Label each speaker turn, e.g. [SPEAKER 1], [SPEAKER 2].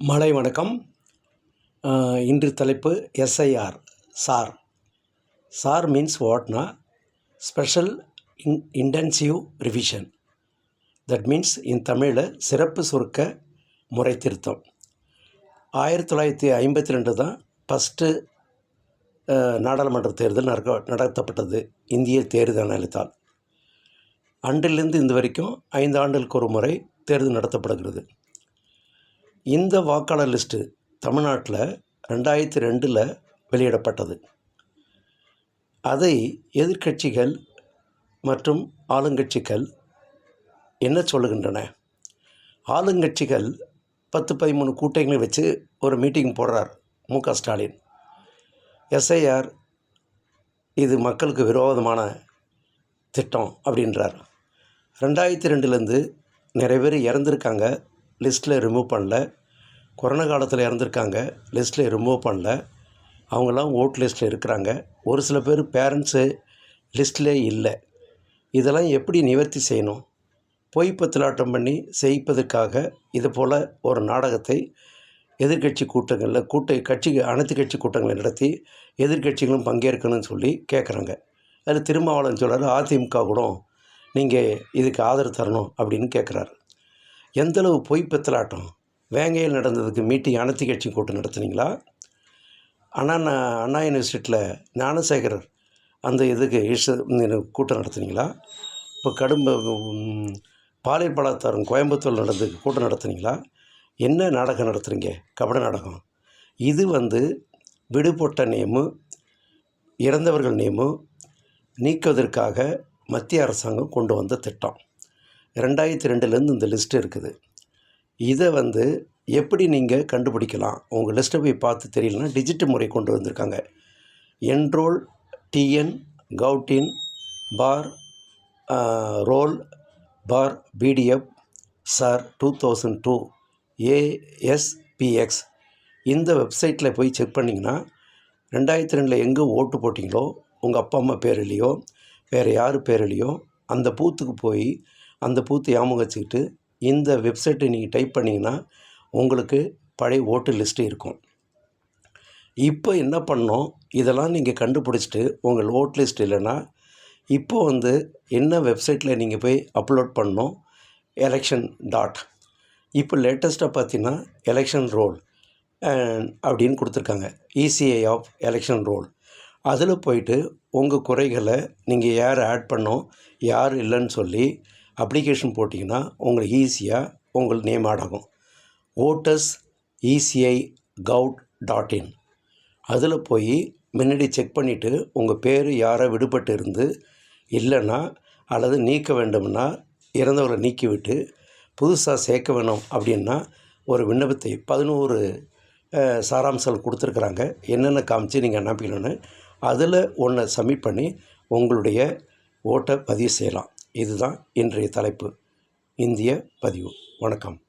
[SPEAKER 1] மலை வணக்கம். இன்று தலைப்பு SIR sir sir means வாட்னா special in intensive revision that means in தமிழில் சிறப்பு சுருக்க முறை திருத்தம். ஆயிரத்தி தொள்ளாயிரத்தி ஐம்பத்தி ரெண்டு தான் ஃபஸ்ட்டு நாடாளுமன்ற தேர்தல் நடக்க நடத்தப்பட்டது இந்திய தேர்தல் ஆணையத்தால். அன்றிலிருந்து இந்த வரைக்கும் ஐந்து ஆண்டுகளுக்கு ஒரு முறை தேர்தல் நடத்தப்படுகிறது. இந்த வாக்காளர் லிஸ்ட்டு தமிழ்நாட்டில் ரெண்டாயிரத்தி ரெண்டில் வெளியிடப்பட்டது. அதை எதிர்க்கட்சிகள் மற்றும் ஆளுங்கட்சிகள் என்ன சொல்லுகின்றன? ஆளுங்கட்சிகள் பத்து பதிமூணு கூட்டங்களை வச்சு ஒரு மீட்டிங் போடுறார் மு க ஸ்டாலின். எஸ்ஐஆர் இது மக்களுக்கு விரோதமான திட்டம் அப்படின்றார். ரெண்டாயிரத்தி ரெண்டுலேருந்து நிறைய பேர் இறந்துருக்காங்க. லிஸ்ட்டில் ரிமூவ் பண்ணல. கொரோனா காலத்தில் இறந்துருக்காங்க. லிஸ்ட்டில் ரிமூவ் பண்ணல. அவங்கெல்லாம் ஓட் லிஸ்ட்டில் இருக்கிறாங்க. ஒரு சில பேர் பேரண்ட்ஸு லிஸ்ட்டில் இல்லை. இதெல்லாம் எப்படி நிவர்த்தி செய்யணும்? பொய் பத்திலாட்டம் பண்ணி செய்ப்பதற்காக இது போல் ஒரு நாடகத்தை எதிர்க்கட்சி கூட்டங்களில் கூட்ட கட்சி அனைத்து கட்சி கூட்டங்களை நடத்தி எதிர்க்கட்சிகளும் பங்கேற்கணும்னு சொல்லி கேட்குறாங்க அதில் திருமாவளவன் சொல்கிறார் அதிமுக கூட நீங்கள் இதுக்கு ஆதரவு தரணும் அப்படின்னு கேட்குறாரு எந்தளவு பொய் பித்தலாட்டம்? வேங்கையில் நடந்ததுக்கு மீட்டிங் அனைத்து கட்சி கூட்டம் நடத்துனீங்களா? அண்ணா நா- அண்ணா யூனிவர்சிட்டியில் ஞானசேகரர் அந்த இதுக்கு இஷ கூட்டம் நடத்துனீங்களா? இப்போ கடும் பாலியல் பலாத்தாரம் கோயம்புத்தூர் நடந்து கூட்டம் நடத்துனீங்களா? என்ன நாடகம் நடத்துகிறீங்க கபட நாடகம். இது வந்து விடுபட்ட நேமு இறந்தவர்கள் நேமு நீக்குவதற்காக மத்திய அரசாங்கம் கொண்டு வந்த திட்டம். ரெண்டாயிரத்தி ரெண்டுலேருந்து இந்த லிஸ்ட் இருக்குது. இதை வந்து எப்படி நீங்கள் கண்டுபிடிக்கலாம்? உங்கள் லிஸ்ட்டை போய் பார்த்து தெரியலனா டிஜிட்டல் முறை கொண்டு வந்திருக்காங்க. என்ரோல் டிஎன் கவுட்டின் பார் ரோல் பார் PDF sir two thousand two ASPX இந்த வெப்சைட்டில் போய் செக் பண்ணிங்கன்னா ரெண்டாயிரத்தி ரெண்டில் எங்கே ஓட்டு போட்டிங்களோ உங்கள் அப்பா அம்மா பேர்லையோ வேறு யார் பேர்லையோ அந்த பூத்துக்கு போய் அந்த பூத்து ஞாபகம் வச்சுக்கிட்டு இந்த வெப்சைட்டை நீங்கள் டைப் பண்ணிங்கன்னா உங்களுக்கு பழைய ஓட்டு லிஸ்ட்டு இருக்கும். இப்போ என்ன பண்ணோம்? இதெல்லாம் நீங்கள் கண்டுபிடிச்சிட்டு உங்கள் ஓட் லிஸ்ட் இல்லைன்னா இப்போ வந்து என்ன வெப்சைட்டில் நீங்கள் போய் அப்லோட் பண்ணணும் எலெக்ஷன் டாட். இப்போ லேட்டஸ்ட்டாக பார்த்தீங்கன்னா எலெக்ஷன் ரோல் அப்படின்னு கொடுத்துருக்காங்க. இசிஐ ஆஃப் எலெக்ஷன் ரோல் அதில் போயிட்டு உங்கள் குறைகளை நீங்கள் யார் ஆட் பண்ணோம்? யார் இல்லைன்னு சொல்லி அப்ளிகேஷன் போட்டிங்கன்னா உங்களுக்கு ஈஸியாக உங்களுக்கு நேம் ஆட் ஆகும். Voters ECI gov dot in. அதில் போய் முன்னாடி செக் பண்ணிவிட்டு உங்கள் பேர் யாரோ விடுபட்டு இருந்து இல்லைன்னா அல்லது நீக்க வேண்டும்னா இறந்தவரை நீக்கிவிட்டு புதுசாக சேர்க்க வேணும் அப்படின்னா ஒரு விண்ணப்பத்தை பதினோரு சாராம்சங்கள் கொடுத்துருக்குறாங்க. என்னென்ன காமிச்சு நீங்கள் அனுப்பிக்கணும்னு அதில் ஒன்றை சப்மிட் பண்ணி உங்களுடைய ஓட்டை பதிவு செய்யலாம். இதுதான் இன்றைய தலைப்பு. இந்திய பதிவு. வணக்கம்.